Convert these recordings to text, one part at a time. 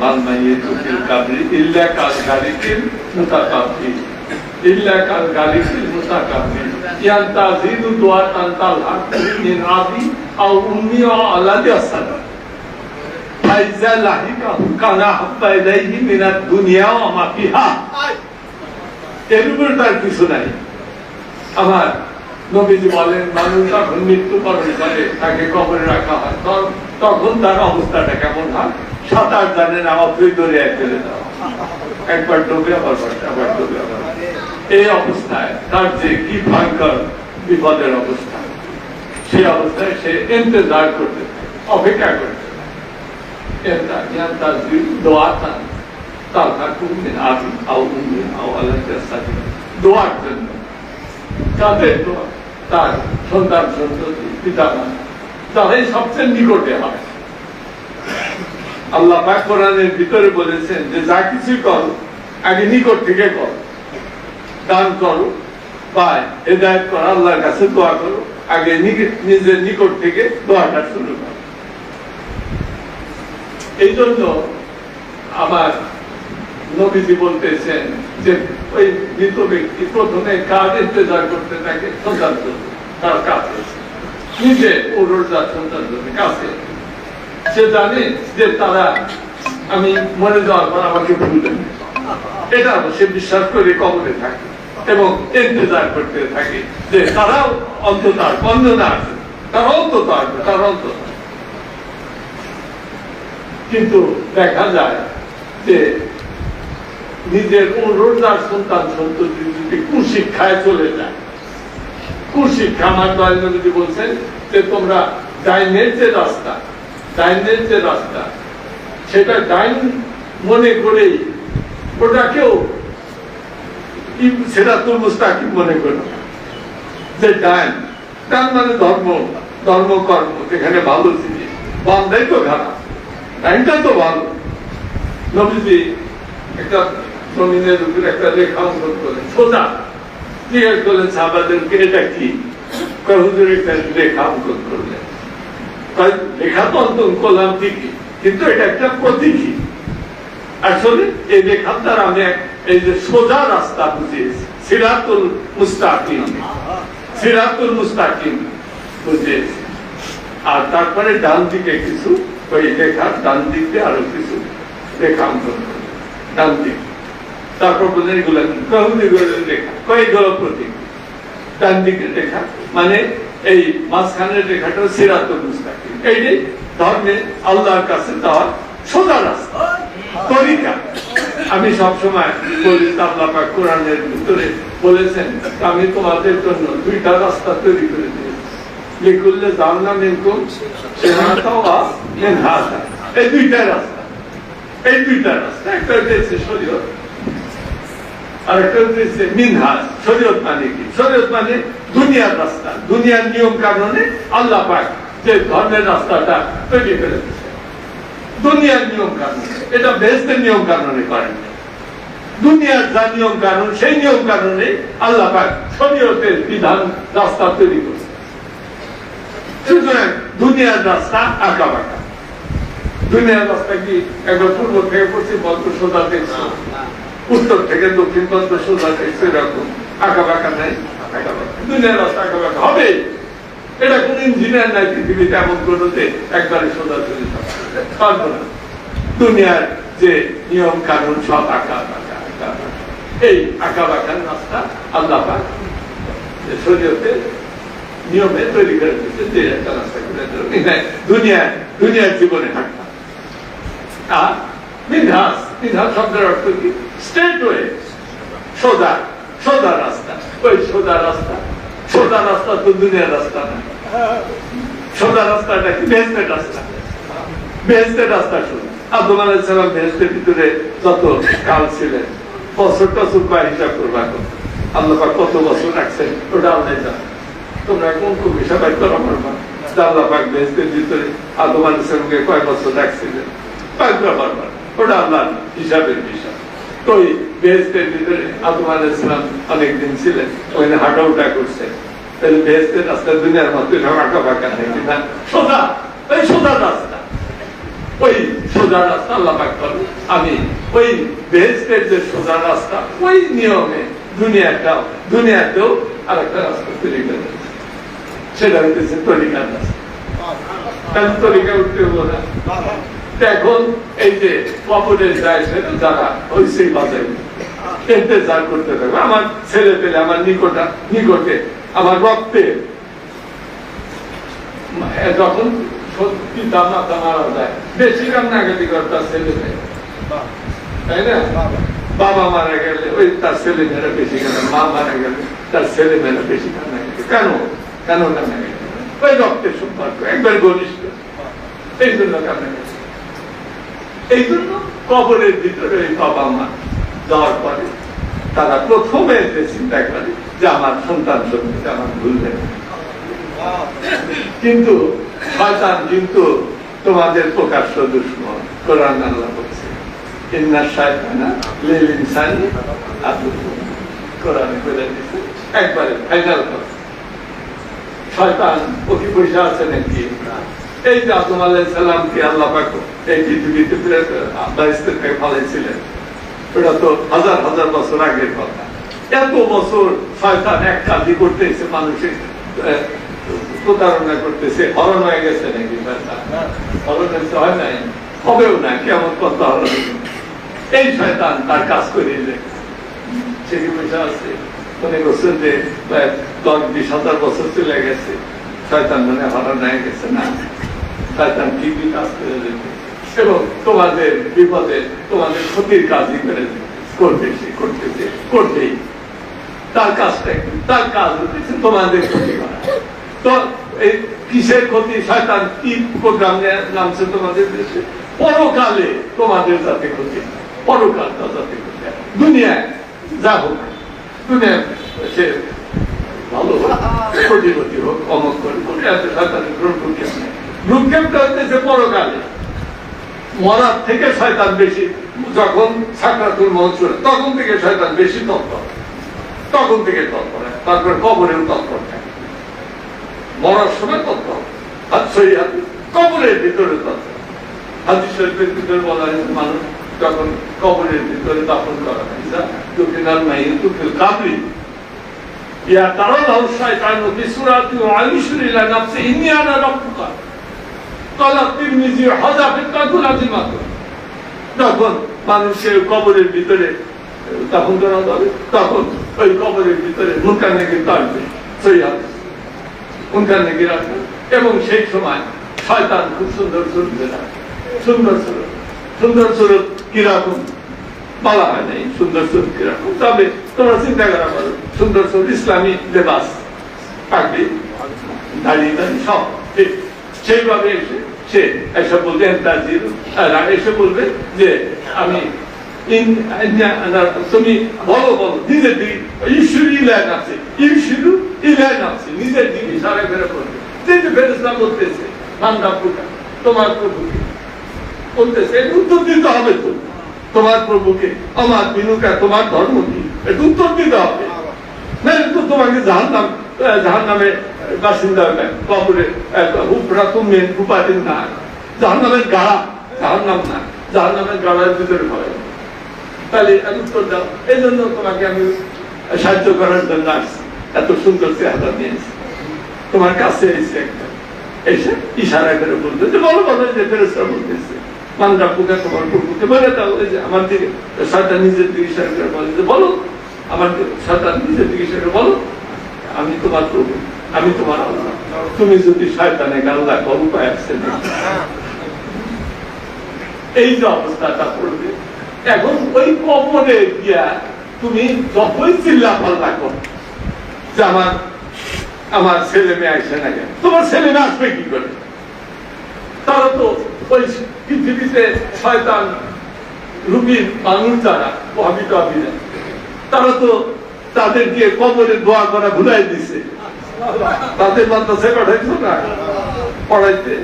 মাল মাইয়ে তুকিল কাবরি ইল্লা কাল গালিকিল মুতাকাব্বির ইল্লা কাল গালিকিল মুতাকাব্বির ইয়ান্তাজিদু দুআতান তালহাক মিন আবি আও উম্মি আও আলাদি আসালাম ফাইজা লাহিকা কানা হাব্বা ইলাইহি মিনাদ দুনিয়া ওয়া মা ফিহা। এর উপরে তার কিছু নাই। আমার নবীজি বলেন মানুষ যখন মৃত্যুবরণ করে তাকে কবরে রাখা হয়। তখন তার অবস্থাটা কেমন হয়? সাঁতার জানে না অথই দরিয়ায় ফেলে দেওয়া একবার ডুবে আবার আবার ডুবে আবার এই অবস্থায়, তার যে কি ভয়ঙ্কর বিপদের অবস্থা, সেই অবস্থায় সে ইন্তজার করতে, অপেক্ষা করতে। থাকে এন্তা- ইয়ান্তা জি- দোয়াতা তালহাকু আও উম্মি, আও সাল্লাম দোয়ার জন্য দোয়া, তার সন্তান সন্ততি পিতা মাতা তারাই সবচেয়ে নিকটে হয়। আল্লাহ পাক কোরআনের ভিতরে বলেছেন যে, যা কিছু করো, আগে নিকট থেকে করো। দান করো বা হেদায়ত করো, আল্লাহর কাছে দোয়া করো, আগে নিজের নিকট থেকে দোয়াটা শুরু করো। এই জন্য আমার নবীজি বলতেছেন যে, ওই মৃত ব্যক্তি প্রথমে কাজ ইন্তজার করতে থাকে সন্তান তার কাছে। নিজে উড়োজার সন্তান জন্য কাছে। সে জানে যে তারা আমি মরে যাওয়ার পর আমাকে ভুলবেন এটা সে বিশ্বাস করে কবরে থাকে এবং ইন্তজার করতে থাকে যে তারাও অন্তত আর বন্দনা আছে। তারা অন্তত আসবে তারা অন্তত। কিন্তু দেখা যায় যে নিজের অনুরোধার সন্তান সন্ততি যদি কুশিক্ষায় চলে যায়। কুশিক্ষা আমার দয়ানবী বলছেন যে তোমরা ডাইনের যে রাস্তা ডাইনের যে রাস্তা, সেটা ডাইন মনে করেই ওটাকেও সেটা তোর মুস্তাকিম মনে করো যে ডাইন মানে ধর্ম ধর্ম এখানে ভালো জিনিস তো খারাপ। ডাইনটা তো ভালো। নবীজি একটা জমিনের উপরে একটা রেখা অঙ্কন করলেন, সোজা। জিজ্ঞেস করলেন, সাহাবাদেরকে এটা কি? একটা রেখা অঙ্কন করলেন। কয়, লেখা করলাম ঠিকই কিন্তু এটা একটা আসলে এই রেখার দ্বারা আমি এই যে সোজা রাস্তা বুঝিয়েছি সিরাতুল মুস্তাকিম। সিরাতুল মুস্তাকিম বুঝিয়েছি। আর তারপরে ডান দিকে কিছু ওই রেখার ডান দিকে আরও কিছু রেখা অঙ্কন ডান দিক। তারপর বললেন এগুলো রেখা কয়েকগুলো প্রতীক। ডান দিকে রেখা মানে এই মাঝখানের রেখাটা সিরাতুল মুস্তাকিম এইটাই ধর্মে আল্লাহর কাছে যাওয়ার সোজা রাস্তা, তরিকা। আমি সবসময় বলি আল্লাহ কোরআনের ভিতরে বলেছেন আমি তোমাদের জন্য দুইটা রাস্তা তৈরি করে দিয়েছি। লিখুল্লে জানলাম এরকম এই দুইটা রাস্তা। এই দুইটা রাস্তা। একটা হচ্ছে শরীয়ত আর একটা শরীয়ত মানে কি? শরীয়ত মানে দুনিয়ার রাস্তা, দুনিয়ার নিয়ম কানুনে আল্লাহ পাক যে ধর্মের রাস্তাটা তৈরি করে দুনিয়ার নিয়ম এটা নিয়ম করেন। দুনিয়ার যা নিয়ম কানুন সেই নিয়ম কানুনে আল্লাহ পাক শরীয়তের বিধান, রাস্তা তৈরি করছে। সুতরাং দুনিয়ার রাস্তা আঁকা বাঁকা দুনিয়ার রাস্তা কি একবার পূর্ব থেকে পশ্চিম বন্ধ সোজা উত্তর থেকে দক্ষিণ পন্থ সোজা এরকম আঁকা বাঁকা নাই দুনিয়ার রাস্তা আঁকা বাঁকা হবে। এটা কোন ইঞ্জিনিয়ার নাই পৃথিবীতে, এমন কোনো যে একবারে সোজা চলে পারব না। দুনিয়ার যে নিয়ম কানুন সব আঁকা বাঁকা, আঁকা এই আঁকা বাঁকার রাস্তা আল্লাহ পাক শরীয়তে নিয়মে তৈরি করে দিচ্ছে যে একটা রাস্তা করে দুনিয়া দুনিয়ার জীবনে হাঁটতাম আর মিনহাস মিনহাস শব্দের অর্থ কি স্ট্রেট সোজা সোজা রাস্তা। ওই সোজা রাস্তা। সোজা রাস্তা তো দুনিয়ার রাস্তা না। সোজা রাস্তাটা কি? বেহেস্তের রাস্তা। বেহেস্তের রাস্তা শুরু আব্দুল আলাহ সালাম বেহেস্তের ভিতরে যত কাল ছিলেন, বছর টছর কয় হিসাব করবা। আল্লাহ পাক কত বছর রাখছেন, ওটা আল্লাহ জানে। তোমরা কোন কোন হিসাব করো পারবা যে আল্লাহ পাক বেহেস্তের ভিতরে আদম আলাহ সালামকে কয় বছর রাখছিলেন? পারবা না। ওটা হিসাবের বিষয়। তো ওই বেহেস্তের ভিতরে আদম আলাহ সালাম অনেকদিন ছিলেন, ওখানে করছেন তাহলে বেহেস্তের রাস্তা দুনিয়ার মধ্যে আঁকা ফাঁকা সোজা ওই সোজা রাস্তা। ওই সোজা রাস্তা আল্লাহ পাক আমি ওই বেহেস্তের যে সোজা রাস্তা, ওই নিয়মে দুনিয়াটাও দুনিয়াতেও আরেকটা রাস্তা তৈরি করে সেটা হইতেছে তরিকার রাস্তা। তরিকা উঠতে হব না? এখন এই যে যারা ওই সেই করতে থাকবে আমার ছেলে পেলে, আমার নিকটা নিকটে, আমার রক্তে। যখন পিতা মাতা মারা যায়, বেশি তার ছেলে মেয়ে। তাই না? বাবা মারা গেলে, ওই তার ছেলে মেয়েরা বেশি কান্না, মা মারা গেলে তার ছেলে মেয়েরা বেশি কান্নাকাটি। কেন? কেন কান্নাকাটি? ওই রক্তের সম্পর্ক, একবার ঘনিষ্ঠ এই জন্য কান্নাকাটি। এই জন্য কবরের ভিতরে ওই বাবা মা যাওয়ার পরে তারা প্রথমে যে চিন্তা করে যে আমার সন্তান সন্তান আমার ভুলবে না। কিন্তু শয়তান কিন্তু তোমাদের প্রকাশ্য দুশ্মন, কোরআন আল্লাহ বলছে। কোরআনে বলে দিছে একবারে ফাইনাল কথা শয়তান ওকে বসে আছে নাকি এই যে আদম আলাহ সাল্লামকে আল্লাহ পাক এই পৃথিবীতে দায়িত্বের থেকে ফালাইছিলেন ওটা তো হাজার হাজার বছর আগের কথা। এত বছর শয়তান এক কাজই করতেছে, মানুষের প্রতারণা করতেছে। হরণ হয়ে গেছে নাকি হরণ হয়েছে, হয় নাই? হবেও না, কেমন কথা হরণ এই শয়তান তার কাজ যায় সে কি বসে আছে? মনে করছেন যে দশ বিশ হাজার বছর চলে গেছে। শয়তান মনে হরণ হয়ে গেছে না? শয়তান ঠিকই কাজ করে যেতে। এবং তোমাদের বিপদে তোমাদের ক্ষতির কাজই করে করবে সে করতেছে করবেই। তার কাজটা? তার কাজ হচ্ছে তোমাদের ক্ষতি করা। তো এই কিসের ক্ষতি? শয়তান কি প্রোগ্রাম নামছে তোমাদের দেশে? পরকালে তোমাদের যাতে ক্ষতি না। পরকাল যাতে ক্ষতি দুনিয়ায় যা হোক। দুনিয়ায় সে ভালো হোক কোটিপতি হোক অমক করে শয়তানের গ্রহণ করতে ভ্রুক্ষেপটা হচ্ছে পরকালে। মরার থেকে শয়তান বেশি, যখন সাকরাতুল মৌত চলে তখন থেকে শয়তান বেশি তৎপর। তখন থেকে তৎপর। তারপর কবরেও তৎপর থাকে। মরার সময় তৎপর। সৈয়া কবরের ভিতরে তৎপর। হাদিস শরীফের ভিতরে বলা হয়েছে, মানুষ যখন কবরের ভিতরে দাফন করা হয় দুঃখিনার নাই দুঃখিল কাবলি। ইয়া তারা লাউ শয়তানু বিসুরাতি ওয়া আইশুর ইলা নাফসি ইন্নী আনা রাব্বুকা। তখন মানুষের কবরের ভিতরে, তখন করা যাবে তখন ওই কবরের ভিতরে মুনকার নাকি টানবে মুনকার নাকি রাখবে এবং সেই সময় শয়তান খুব সুন্দর স্বরূপ দেখায় সুন্দর স্বরূপ। সুন্দর স্বরূপ কীরকম? বলা হয় নাই সুন্দর স্বরূপ কীরকম। তবে তোমরা চিন্তা করা পারো সুন্দর স্বরূপ ইসলামী লেবাস। পাগড়ি দাঁড়িয়ে দাঁড়িয়ে সব। ঠিক। সেইভাবে এসে সে বলবে এসে বলবে যে আমি তুমি বলো বলো, নিজের দিকে ইলায় নাচে নিজের দিকে সারা ফেরে পড়বে যে যে ফেরেস্তা বলতেছে মান্দা তোমার প্রভুকে। বলতেছে উত্তর দিতে হবে তো। তোমার প্রভুকে, আমার বিনুকা, তোমার ধর্ম কি এটা উত্তর দিতে হবে। না তো তোমাকে জাহান নাম জাহান নামে বাসিন্দা হবে কবরে হুপরা তুমি হুপাতিন না। জাহান নামের গাড়া জাহান নাম না জাহান নামের গাড়ার ভিতরে পড়ে। তাহলে উত্তর দাও। এই জন্য তোমাকে আমি সাহায্য করার জন্য আসছি। এত সুন্দর চেহারা নিয়েছি তোমার কাছে এসে একটা, এসে ইশারা করে বলতে যে, বলো বলো যে ফেরেস্তা বলতেছে। মানরা পুকা তোমার প্রভুকে বলে দাও। এই যে আমার দিকে, শয়তান নিজের দিকে ইশারা করে বলে যে, বলো, আমার শয়তান নিজের দিকে ইশারা করে বলো, আমি তোমার প্রভু। আমি তোমার তুমি যদি শয়তানে গাল্লা উপায় না এই যে অবস্থাটা পড়বে এখন ওই কবরে গিয়া তুমি যতই চিল্লা পাল্লা কর যে আমার আমার ছেলে মেয়ে আসে না কেন তোমার ছেলে মেয়ে আসবে কি করে? তারা তো ওই পৃথিবীতে শয়তান রুগীর মানুষ যারা ভাবিত অভিযান তারা তো তাদেরকে কবরে দোয়া করা ভুলাই দিছে। তাদের মাদ্রাসে পাঠাইছো না। পড়াইতে।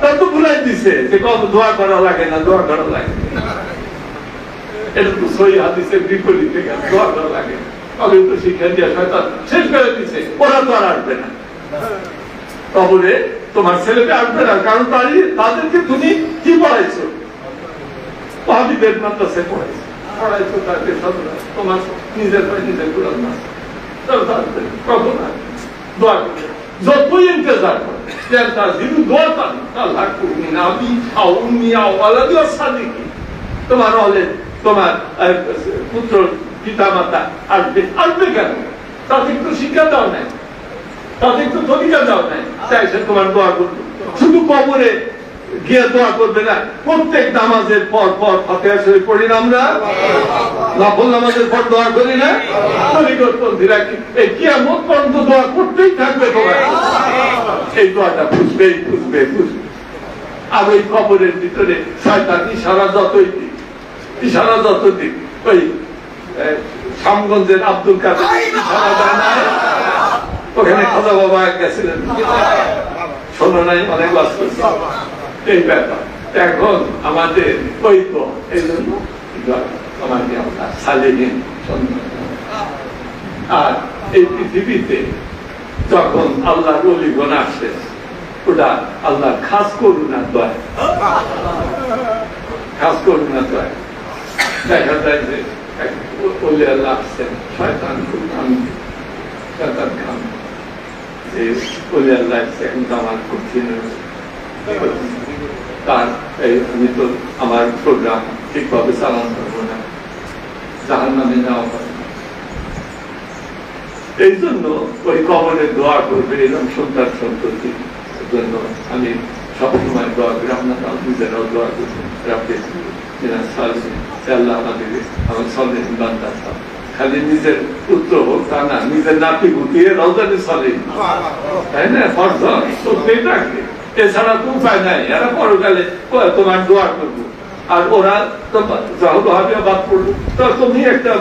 তারা তো ভুলাই দিছে যে কত দোয়া করা লাগে না, দোয়া করা লাগে। এটা তো সই বিপরীতে দোয়া করা লাগে। তবে তো শিক্ষা দিয়ে শয়তান শেষ করে দিছে, ওরা তো আর আসবে না। তোমার ছেলেকে আসবে না, কারণ তাদেরকে তুমি কি পড়াইছো? ওহাবিদের মাদ্রাসায় পড়াইছে। পড়াইছো তাকে সদরা তোমার নিজের নিজের কোরআন না, কখন আর তোমার হলে তোমার পুত্র পিতা মাতা আসবে কেন তাতে একটু শিক্ষা দাও নাই তাদের তো তরিকা দাও নাই তাই তোমার দোয়া করবে শুধু কবরে গিয়ে দোয়া করবে না। প্রত্যেক নামাজের পর পর পড়ি না আমরা? নফল নামাজের পর দোয়া করি না? এই পর্যন্ত দোয়া করতেই থাকবে তোমার এই দোয়াটা বুঝবেই বুঝবে বুঝবে আর ওই কবরের ভিতরে শয়তান ইশারা যতই দিক ইশারা যত দিক ওই আহ, শ্যামগঞ্জের আব্দুল কাদের ইশারা ওখানে খাজা বাবা গেছিলেন। শোনো নাই অনেক বাস করছে। এই ব্যাপার। এখন আমাদের তো এই জন্য আমাকে আমরা সালিহীন আর এই পৃথিবীতে যখন আল্লাহ অলিগণ আসে, ওটা আল্লাহ খাস করুণার দয়। খাস করুণার দয়। দেখা যায় যে খুব যে অলি আল্লাহ আসছে, এখন আমার হয়েছে। তার আমি তো আমার প্রোগ্রাম ঠিকভাবে চালান করব না। জাহান নামে যাওয়া এই জন্য ওই কবরে দোয়া করবে এরকম সন্তান সন্ততি জন্য আমি সবসময় দোয়া করি। আপনারা নিজেরাও দোয়া করবেন। রাখতে আল্লাহ আমাদের আমার সলে বান্দা। খালি নিজের পুত্র হোক তা না, নিজের নাতি গুটিয়ে রওজানে চলে তাই না? ফর্জ। সত্যি থাকে এছাড়া তো উপায় নাই এরা পরকালে তোমার দোয়া করব। আর ওরা তোমার যখন হবে বাদ পড়ল। তো তুমি একটা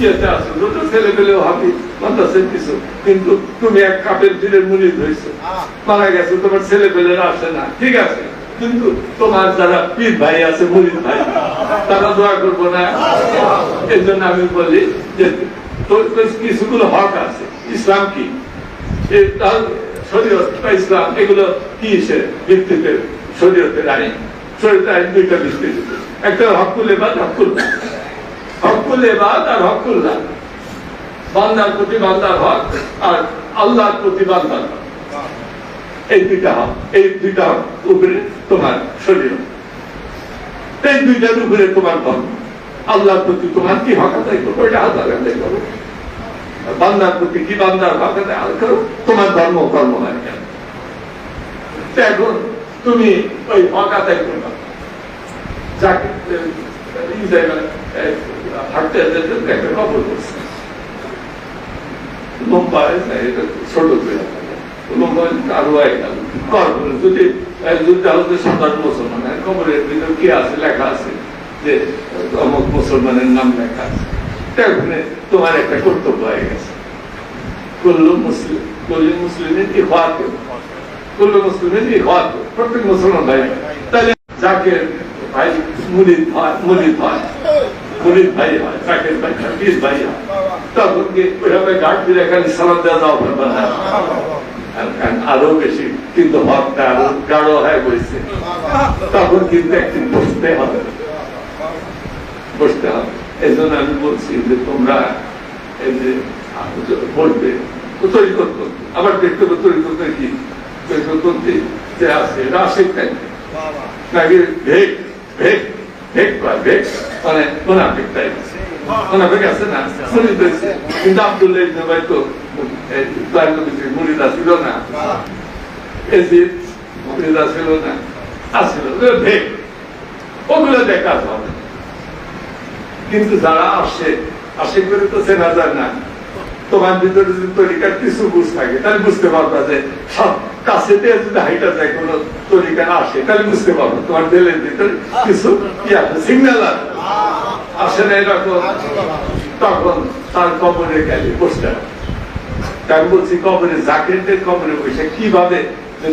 ইয়েতে আছো দুটো ছেলে পেলে ভাবি মাদ্রাসের কিছু কিন্তু তুমি এক কাপের ফিরের মুড়ি ধরেছো মারা গেছে তোমার ছেলে পেলে আসে না। ঠিক আছে কিন্তু তোমার যারা পীর ভাই আছে মুরিদ ভাই তারা দোয়া করব না। এই জন্য আমি বলি যে তোর কিছুগুলো হক আছে। ইসলাম কি? শরীয়ত বা ইসলাম, এগুলো কি সে ভিত্তিতে শরীয়তের আইন? শরীয়তের আইন দুইটা ভিত্তিতে। একটা হকুল এবাদ হকুল হকুল এবাদ আর হকুল্লাহ বান্দার প্রতি বান্দার হক আর আল্লাহর প্রতি বান্দার হক। এই দুইটা হক, এই দুইটা হক উপরে তোমার শরীর এই দুইটার উপরে তোমার ধর্ম। আল্লাহর প্রতি তোমার কি হক আদায় করব? এটা হাত আদায় করো বান্দার প্রতি কি বান্দার করো তোমার ধর্ম, কর্ম কেন? এখন তুমি ওই যাকে হাঁটতে একটা খবর করছে মুসলমান কি আছে, লেখা আছে? যে মুসলমানের নাম লেখা আছে। তারপরে তোমার একটা কর্তব্য হয়ে গেছে। কুল্লু মুসলিম, কুল্লু মুসলিমের কুল্লু মুসলিমের ইফাত প্রত্যেক মুসলমান তখন কি ওইভাবে সালাদ দেওয়া যাওয়া পারবে না। আরও বেশি, কিন্তু হকটা আরও গাঢ় হয়ে বসছে তখন কিন্তু একদিন বসতে হবে। বসতে হবে। এই জন্য আমি বলছি যে তোমরা এই যে বলবে তৈরি করতো আবার দেখতে হবে তৈরি করতে কি? করতে যে আছে তাই ভেক কয় ভেক মানে কিন্তু ভাই তো ছিল না ছিল না ওগুলো দেখা হবে কিন্তু যারা আসে আসে করে তো চেনা যায় না। তোমার ভিতরে যদি তরিকার কিছু বুঝ থাকে, তাহলে বুঝতে পারবা যে সব কাছে যদি হাইটা যায়, কোনো তরিকা আসে, তাহলে বুঝতে পারব। তোমার দিলের ভিতরে কিছু সিগন্যাল আসে না এরকম। তখন তার কবরে গেলে বসতে আমি বলছি, কবরে জাকেরদের কবরে বসে কীভাবে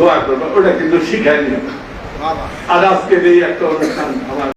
দোয়া করব, ওটা কিন্তু শিখায়নি আর আজকের এই একটা অনুষ্ঠান আমার